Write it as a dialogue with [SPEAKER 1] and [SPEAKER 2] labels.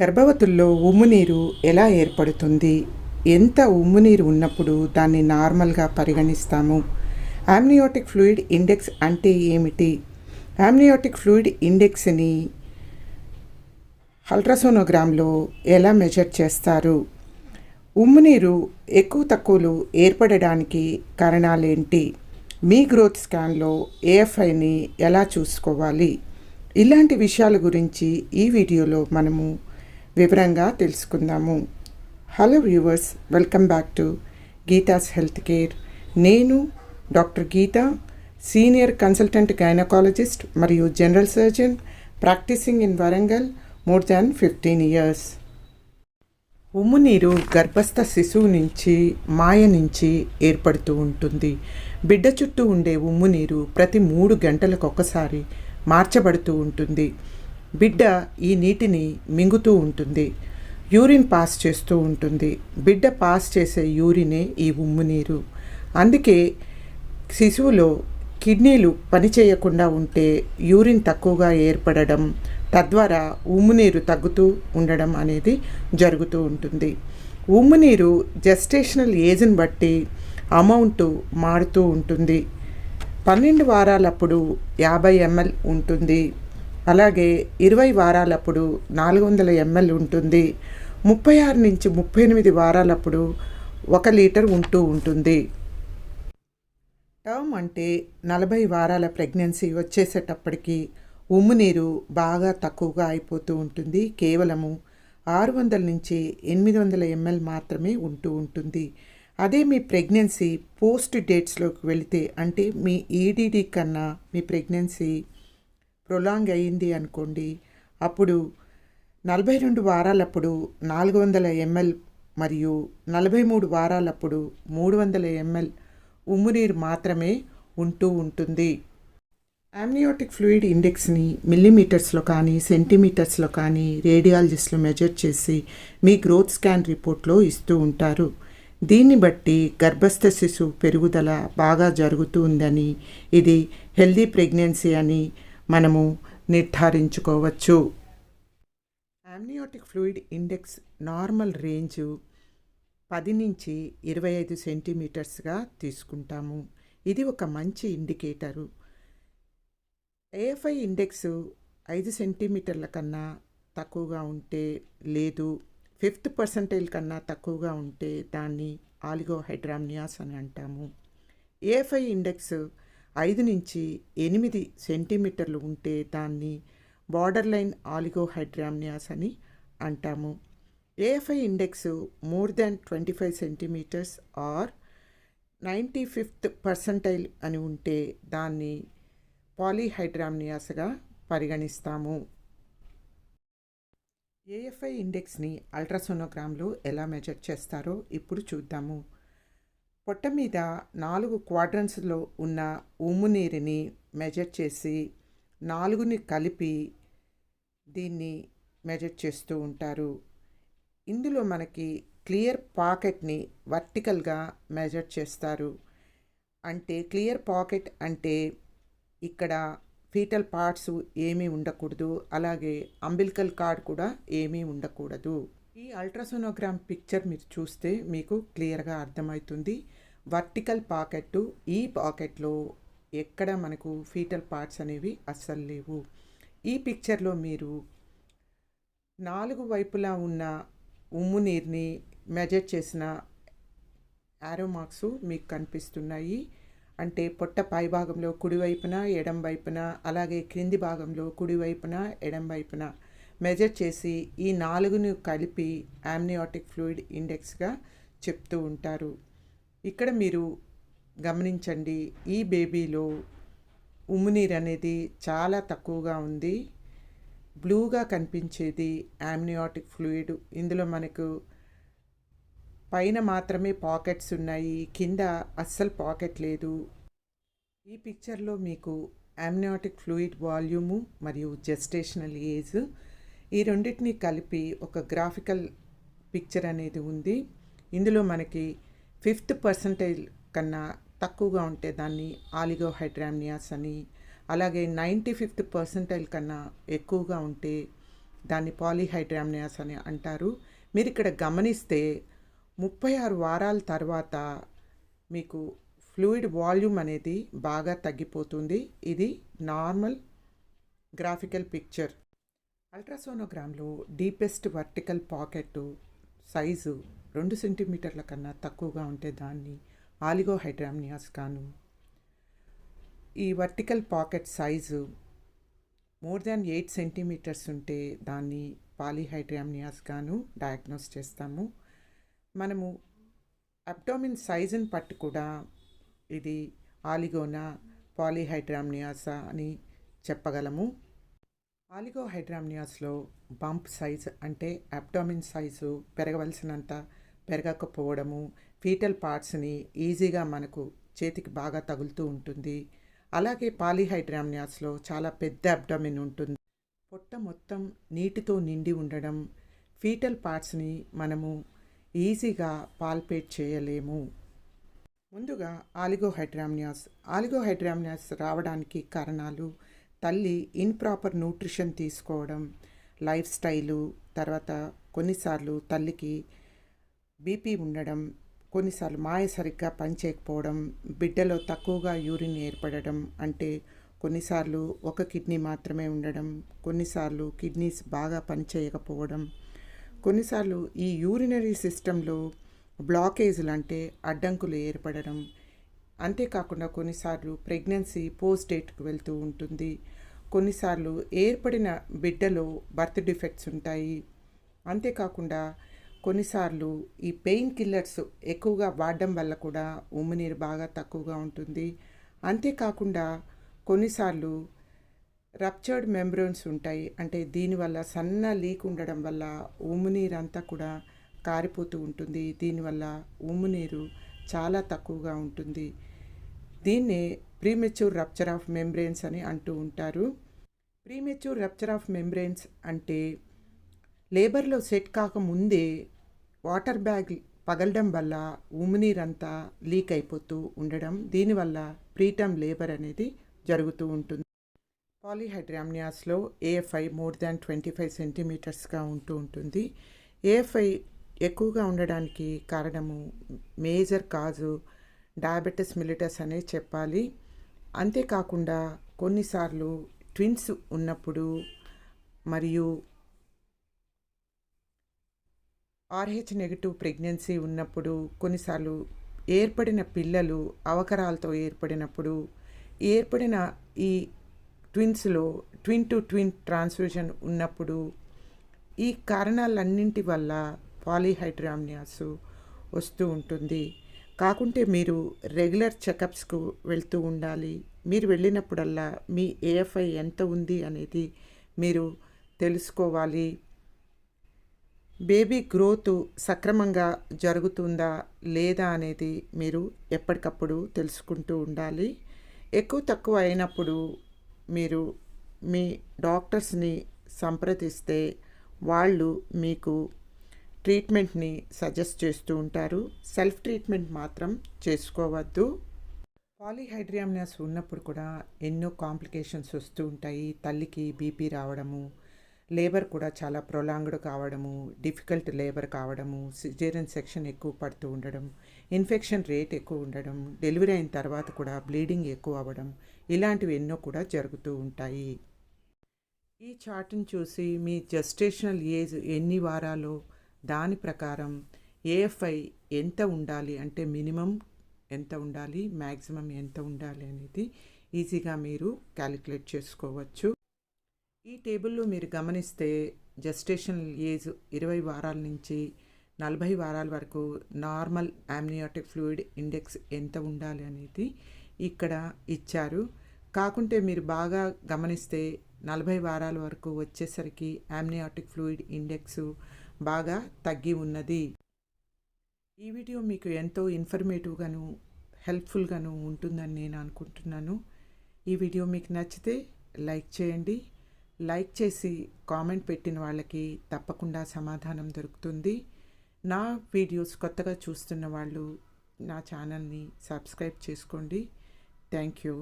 [SPEAKER 1] గర్భవతుల్లో ఉమ్మునీరు ఎలా ఏర్పడుతుంది? ఎంత ఉమ్మునీరు ఉన్నప్పుడు దాన్ని నార్మల్గా పరిగణిస్తాము? యామ్నియోటిక్ ఫ్లూయిడ్ ఇండెక్స్ అంటే ఏమిటి? ఆమ్నియోటిక్ ఫ్లూయిడ్ ఇండెక్స్ని అల్ట్రాసోనోగ్రామ్లో ఎలా మెజర్ చేస్తారు? ఉమ్మునీరు ఎక్కువ తక్కువలు ఏర్పడడానికి కారణాలేంటి? మీ గ్రోత్ స్కాన్లో ఏఎఫ్ఐని ఎలా చూసుకోవాలి? ఇలాంటి విషయాల గురించి ఈ వీడియోలో మనము వివరంగా తెలుసుకుందాము. Hello viewers welcome back to Geetha's health care నేను doctor Geetha senior consultant gynaecologist మరియు general surgeon practising in Warangal more than fifteen years. ఉమ్మునీరు గర్భస్థ శిశువు నుంచి మాయ నుంచి ఏర్పడుతూ ఉంటుంది. బిడ్డ చుట్టూ ఉండే ఉమ్మునీరు ప్రతి మూడు గంటలకు ఒకసారి మార్చబడుతూ ఉంటుంది. బిడ్డ ఈ నీటిని మింగుతూ ఉంటుంది. యూరిన్ పాస్ చేస్తూ ఉంటుంది. బిడ్డ పాస్ చేసే యూరినే ఈ ఉమ్ము నీరు. అందుకే శిశువులో కిడ్నీలు పనిచేయకుండా ఉంటే యూరిన్ తక్కువగా ఏర్పడడం తద్వారా ఉమ్ము నీరు తగ్గుతూ ఉండడం అనేది జరుగుతూ ఉంటుంది. ఉమ్ము నీరు జెస్టేషనల్ ఏజ్ని బట్టి అమౌంట్ మారుతూ ఉంటుంది. పన్నెండు వారాలప్పుడు యాభై ఎంఎల్ ఉంటుంది. అలాగే ఇరవై వారాలప్పుడు నాలుగు వందల ఎంఎల్ ఉంటుంది. ముప్పై ఆరు నుంచి ముప్పై ఎనిమిది వారాలప్పుడు ఒక లీటర్ ఉంటూ ఉంటుంది. టర్మ్ అంటే నలభై వారాల ప్రెగ్నెన్సీ వచ్చేసేటప్పటికి ఉమ్ము నీరు బాగా తక్కువగా అయిపోతూ ఉంటుంది. కేవలము ఆరు వందల నుంచి ఎనిమిది వందల ఎంఎల్ మాత్రమే ఉంటూ ఉంటుంది. అదే మీ ప్రెగ్నెన్సీ పోస్ట్ డేట్స్లోకి వెళితే అంటే మీ ఈడీడీ కన్నా మీ ప్రెగ్నెన్సీ ప్రొలాంగ్ అయ్యింది అనుకోండి అప్పుడు నలభై రెండు వారాలప్పుడు నాలుగు వందల ఎంఎల్ మరియు నలభై మూడు వారాలప్పుడు మూడు వందల ఎంఎల్ ఉమ్మునీరు మాత్రమే ఉంటూ ఉంటుంది. ఆమ్నియోటిక్ ఫ్లూయిడ్ ఇండెక్స్ని మిల్లీమీటర్స్లో కానీ సెంటీమీటర్స్లో కానీ రేడియాలజిస్ట్లో మెజర్ చేసి మీ గ్రోత్ స్కాన్ రిపోర్ట్లో ఇస్తూ ఉంటారు. దీన్ని బట్టి గర్భస్థ శిశువు పెరుగుదల బాగా జరుగుతూ ఉందని ఇది హెల్దీ ప్రెగ్నెన్సీ అని మనము నిర్ధారించుకోవచ్చు. Amniotic fluid index normal range పది నుంచి ఇరవై ఐదు సెంటీమీటర్స్గా తీసుకుంటాము. ఇది ఒక మంచి ఇండికేటరు. ఏఎఫ్ఐ ఇండెక్స్ ఐదు సెంటీమీటర్ల కన్నా తక్కువగా ఉంటే లేదు. ఫిఫ్త్ పర్సంటైల్ కన్నా తక్కువగా ఉంటే దాన్ని ఆలిగోహైడ్రామ్నియాస్ అని అంటాము. ఏఎఫ్ఐ ఇండెక్స్ ఐదు నుంచి ఎనిమిది సెంటీమీటర్లు ఉంటే దాన్ని బార్డర్ లైన్ ఆలిగోహైడ్రామ్నియాస్ అని అంటాము. AFI index more than twenty five centimetres or ninety fifth percentile అని ఉంటే దాన్ని పాలీహైడ్రామ్నియాస్గా పరిగణిస్తాము. ఏఎఫ్ఐ ఇండెక్స్ని అల్ట్రాసోనోగ్రామ్లో ఎలా మెజర్ చేస్తారో ఇప్పుడు చూద్దాము. పొట్ట మీద నాలుగు క్వాడ్రన్స్లో ఉన్న ఉమ్ము నీరుని మెజర్ చేసి నాలుగుని కలిపి దీన్ని మెజర్ చేస్తూ ఉంటారు. ఇందులో మనకి క్లియర్ పాకెట్ని వర్టికల్గా మెజర్ చేస్తారు. అంటే క్లియర్ పాకెట్ అంటే ఇక్కడ ఫీటల్ పార్ట్స్ ఏమీ ఉండకూడదు అలాగే అంబిల్కల్ కార్డ్ కూడా ఏమీ ఉండకూడదు. ఈ అల్ట్రాసోనోగ్రామ్ పిక్చర్ మీరు చూస్తే మీకు క్లియర్గా అర్థమవుతుంది. వర్టికల్ పాకెట్ ఈ పాకెట్లో ఎక్కడ మనకు ఫీటల్ పార్ట్స్ అనేవి అస్సలు లేవు. ఈ పిక్చర్లో మీరు నాలుగు వైపులా ఉన్న ఉమ్ము నీరుని మెజర్ చేసిన యారో మార్క్స్ మీకు కనిపిస్తున్నాయి. అంటే పొట్ట పై భాగంలో కుడివైపున ఎడం వైపున అలాగే క్రింది భాగంలో కుడివైపున ఎడం వైపున మెజర్ చేసి ఈ నాలుగును కలిపి ఆమ్నియాటిక్ ఫ్లూయిడ్ ఇండెక్స్గా చెప్తూ ఉంటారు. ఇక్కడ మీరు గమనించండి ఈ బేబీలో ఉమ్మునీరు అనేది చాలా తక్కువగా ఉంది. బ్లూగా కనిపించేది యామ్నియాటిక్ ఫ్లూయిడ్ ఇందులో మనకు పైన మాత్రమే పాకెట్స్ ఉన్నాయి కింద అస్సలు పాకెట్ లేదు. ఈ పిక్చర్లో మీకు యామ్నియాటిక్ ఫ్లూయిడ్ వాల్యూము మరియు జెస్టేషనల్ ఏజ్ ఈ రెండింటిని కలిపి ఒక గ్రాఫికల్ పిక్చర్ అనేది ఉంది. ఇందులో మనకి ఫిఫ్త్ పర్సంటైల్ కన్నా తక్కువగా ఉంటే దాన్ని ఆలిగో హైడ్రామ్నియాస్ అని అలాగే నైంటీ ఫిఫ్త్ పర్సంటైల్ కన్నా ఎక్కువగా ఉంటే దాన్ని పాలీహైడ్రామ్నియాస్ అని అంటారు. మీరు ఇక్కడ గమనిస్తే ముప్పై ఆరు వారాల తర్వాత మీకు ఫ్లూయిడ్ వాల్యూమ్ అనేది బాగా తగ్గిపోతుంది. ఇది నార్మల్ గ్రాఫికల్ పిక్చర్. అల్ట్రాసోనోగ్రామ్లో డీపెస్ట్ వర్టికల్ పాకెట్ సైజు రెండు సెంటీమీటర్ల కన్నా తక్కువగా ఉంటే దాన్ని ఆలిగోహైడ్రామ్నియాస్ గాను ఈ vertical pocket size more than eight centimetres ఉంటే దాన్ని పాలిహైడ్రామ్నియాస్ గాను డయాగ్నోస్ చేస్తాము. మనము అబ్డోమిన్ సైజుని పట్టి కూడా ఇది ఆలిగోనా పాలిహైడ్రామ్నియాసా అని చెప్పగలము. ఆలిగోహైడ్రామ్నియాస్లో బంప్ సైజ్ అంటే అబ్డామిన్ సైజు పెరగవలసినంత పెరగకపోవడము ఫీటల్ పార్ట్స్ని ఈజీగా మనకు చేతికి బాగా తగులుతూ ఉంటుంది. అలాగే పాలిహైడ్రామ్నియాస్లో చాలా పెద్ద అబ్డామిన్ ఉంటుంది. పొట్ట మొత్తం నీటితో నిండి ఉండడం ఫీటల్ పార్ట్స్ని మనము ఈజీగా పాల్పేట్ చేయలేము. ముందుగా ఆలిగోహైడ్రామ్నియాస్ ఆలిగోహైడ్రామ్నియాస్ రావడానికి కారణాలు తల్లి ఇన్ప్రాపర్ న్యూట్రిషన్ తీసుకోవడం లైఫ్ స్టైలు తర్వాత కొన్నిసార్లు తల్లికి బీపీ ఉండడం కొన్నిసార్లు మాయ సరిగ్గా పనిచేయకపోవడం బిడ్డలో తక్కువగా యూరిన్ ఏర్పడడం అంటే కొన్నిసార్లు ఒక కిడ్నీ మాత్రమే ఉండడం కొన్నిసార్లు కిడ్నీస్ బాగా పనిచేయకపోవడం కొన్నిసార్లు ఈ యూరినరీ సిస్టంలో బ్లాకేజ్లు అంటే అడ్డంకులు ఏర్పడడం అంతేకాకుండా కొన్నిసార్లు ప్రెగ్నెన్సీ పోస్ట్ డేట్కి వెళ్తూ ఉంటుంది. కొన్నిసార్లు ఏర్పడిన బిడ్డలో బర్త్ డిఫెక్ట్స్ ఉంటాయి. అంతేకాకుండా కొన్నిసార్లు ఈ పెయిన్ కిల్లర్స్ ఎక్కువగా వాడడం వల్ల కూడా ఉమ్మినీరు బాగా తక్కువగా ఉంటుంది. అంతేకాకుండా కొన్నిసార్లు రప్చర్డ్ మెంబ్రోన్స్ ఉంటాయి. అంటే దీనివల్ల సన్న లీక్ ఉండడం వల్ల ఉమ్మునీరు అంతా కూడా కారిపోతూ ఉంటుంది. దీనివల్ల ఉమ్మునీరు చాలా తక్కువగా ఉంటుంది. దీన్నే ప్రీమెచ్యూర్ రప్చర్ ఆఫ్ మెంబ్రెయిన్స్ అని అంటూ ఉంటారు. ప్రీమెచ్యూర్ రప్చర్ ఆఫ్ మెంబ్రెయిన్స్ అంటే లేబర్లో సెట్ కాకముందే వాటర్ బ్యాగ్ పగలడం వల్ల ఉమినీరంతా లీక్ అయిపోతూ ఉండడం దీనివల్ల ప్రీటమ్ లేబర్ అనేది జరుగుతూ ఉంటుంది. పాలిహైడ్రామ్నియాస్లో AFI more than twenty five సెంటీమీటర్స్గా ఉంటూ ఉంటుంది. ఏఎఫ్ఐ ఎక్కువగా ఉండడానికి కారణము మేజర్ కాజు డయాబెటిస్ మిలిటస్ అనే చెప్పాలి. అంతేకాకుండా కొన్నిసార్లు ట్విన్స్ ఉన్నప్పుడు మరియు ఆర్హెచ్ నెగిటివ్ ప్రెగ్నెన్సీ ఉన్నప్పుడు కొన్నిసార్లు ఏర్పడిన పిల్లలు అవకరాలతో ఏర్పడినప్పుడు ఏర్పడిన ఈ ట్విన్స్లో ట్విన్ టు ట్విన్ ట్రాన్స్ఫ్యూజన్ ఉన్నప్పుడు ఈ కారణాలన్నింటి వల్ల పాలీహైడ్రామ్నియాస్ వస్తూ ఉంటుంది. కాకుంటే మీరు రెగ్యులర్ చెకప్స్కు వెళ్తూ ఉండాలి. మీరు వెళ్ళినప్పుడల్లా మీ ఏఎఫ్ఐ ఎంత ఉంది అనేది మీరు తెలుసుకోవాలి. బేబీ గ్రోత్ సక్రమంగా జరుగుతుందా లేదా అనేది మీరు ఎప్పటికప్పుడు తెలుసుకుంటూ ఉండాలి. ఎక్కువ తక్కువ అయినప్పుడు మీరు మీ డాక్టర్స్ని సంప్రదిస్తే వాళ్ళు మీకు ట్రీట్మెంట్ని సజెస్ట్ చేస్తూ ఉంటారు. సెల్ఫ్ ట్రీట్మెంట్ మాత్రం చేసుకోవద్దు. పాలీహైడ్రియామ్నస్ ఉన్నప్పుడు కూడా ఎన్నో కాంప్లికేషన్స్ వస్తూ ఉంటాయి. తల్లికి బీపీ రావడము లేబర్ కూడా చాలా ప్రొలాంగ్డ్ కావడము డిఫికల్ట్ లేబర్ కావడము సిజేరియన్ సెక్షన్ ఎక్కువ పడుతూ ఉండడం ఇన్ఫెక్షన్ రేట్ ఎక్కువ ఉండడం డెలివరీ అయిన తర్వాత కూడా బ్లీడింగ్ ఎక్కువ అవ్వడం ఇలాంటివి ఎన్నో కూడా జరుగుతూ ఉంటాయి. ఈ చార్ట్ని చూసి మీ జస్టేషనల్ ఏజ్ ఎన్ని వారాలు దాని ప్రకారం ఏఎఫ్ఐ ఎంత ఉండాలి అంటే మినిమం ఎంత ఉండాలి? మ్యాక్సిమం ఎంత ఉండాలి అనేది ఈజీగా మీరు క్యాలిక్యులేట్ చేసుకోవచ్చు. ఈ టేబుల్లో మీరు గమనిస్తే జస్టేషన్ ఏజ్ ఇరవై వారాల నుంచి నలభై వారాల వరకు నార్మల్ యామ్నియాటిక్ ఫ్లూయిడ్ ఇండెక్స్ ఎంత ఉండాలి అనేది ఇక్కడ ఇచ్చారు. కాకుంటే మీరు బాగా గమనిస్తే నలభై వారాల వరకు వచ్చేసరికి యామ్నియాటిక్ ఫ్లూయిడ్ ఇండెక్స్ బాగా తగ్గి ఉన్నది. ఈ వీడియో మీకు ఎంతో ఇన్ఫర్మేటివ్గాను హెల్ప్ఫుల్గాను ఉంటుందని నేను అనుకుంటున్నాను. ఈ వీడియో మీకు నచ్చితే లైక్ చేయండి. లైక్ చేసి కామెంట్ పెట్టిన వాళ్ళకి తప్పకుండా సమాధానం దొరుకుతుంది. నా వీడియోస్ కొత్తగా చూస్తున్న వాళ్ళు నా ఛానల్ని సబ్స్క్రైబ్ చేసుకోండి. Thank you.